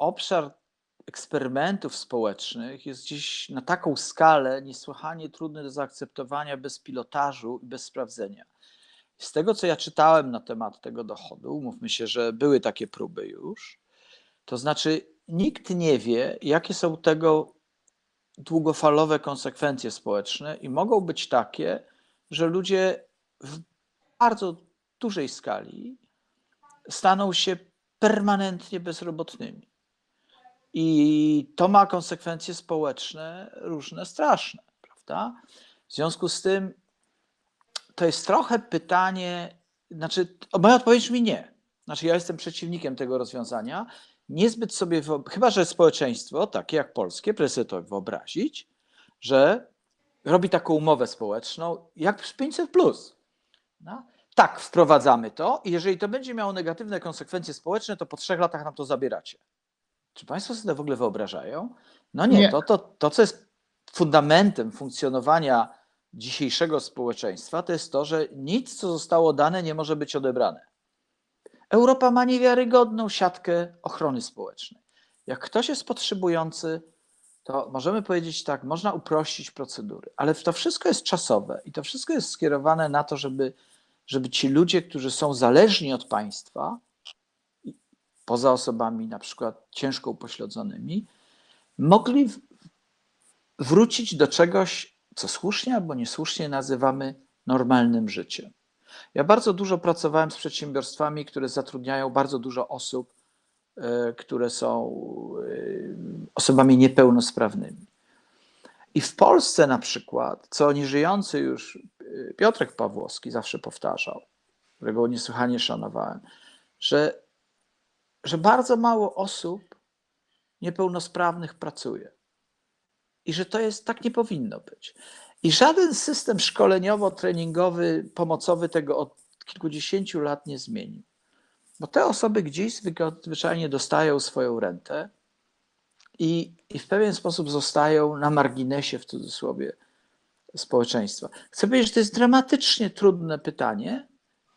obszar eksperymentów społecznych jest gdzieś na taką skalę niesłychanie trudny do zaakceptowania bez pilotażu i bez sprawdzenia. Z tego, co ja czytałem na temat tego dochodu, mówmy się, że były takie próby już, to znaczy nikt nie wie, jakie są tego długofalowe konsekwencje społeczne i mogą być takie, że ludzie w bardzo dużej skali staną się permanentnie bezrobotnymi. I to ma konsekwencje społeczne różne, straszne, prawda? W związku z tym to jest trochę pytanie, znaczy, moja odpowiedź brzmi nie. Znaczy, ja jestem przeciwnikiem tego rozwiązania. Niezbyt sobie, chyba że społeczeństwo, takie jak polskie, proszę to wyobrazić, że robi taką umowę społeczną, jak 500 plus. No? Tak, wprowadzamy to i jeżeli to będzie miało negatywne konsekwencje społeczne, to po trzech latach nam to zabieracie. Czy Państwo sobie to w ogóle wyobrażają? No nie, Nie. To, to, to co jest fundamentem funkcjonowania dzisiejszego społeczeństwa, to jest to, że nic, co zostało dane, nie może być odebrane. Europa ma niewiarygodną siatkę ochrony społecznej. Jak ktoś jest potrzebujący, to możemy powiedzieć tak, można uprościć procedury, ale to wszystko jest czasowe i to wszystko jest skierowane na to, żeby, żeby ci ludzie, którzy są zależni od państwa, poza osobami na przykład ciężko upośledzonymi, mogli wrócić do czegoś, co słusznie albo niesłusznie nazywamy normalnym życiem. Ja bardzo dużo pracowałem z przedsiębiorstwami, które zatrudniają bardzo dużo osób, e, które są e, osobami niepełnosprawnymi. I w Polsce na przykład, co nieżyjący już e, Piotrek Pawłowski zawsze powtarzał, którego niesłychanie szanowałem, że, że bardzo mało osób niepełnosprawnych pracuje. I że to jest tak nie powinno być. I żaden system szkoleniowo-treningowy, pomocowy tego od kilkudziesięciu lat nie zmienił. Bo te osoby gdzieś zwyczajnie dostają swoją rentę i, i w pewien sposób zostają na marginesie, w cudzysłowie, społeczeństwa. Chcę powiedzieć, że to jest dramatycznie trudne pytanie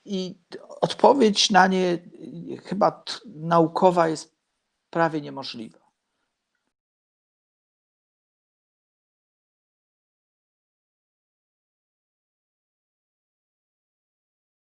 i odpowiedź na nie chyba naukowa jest prawie niemożliwa.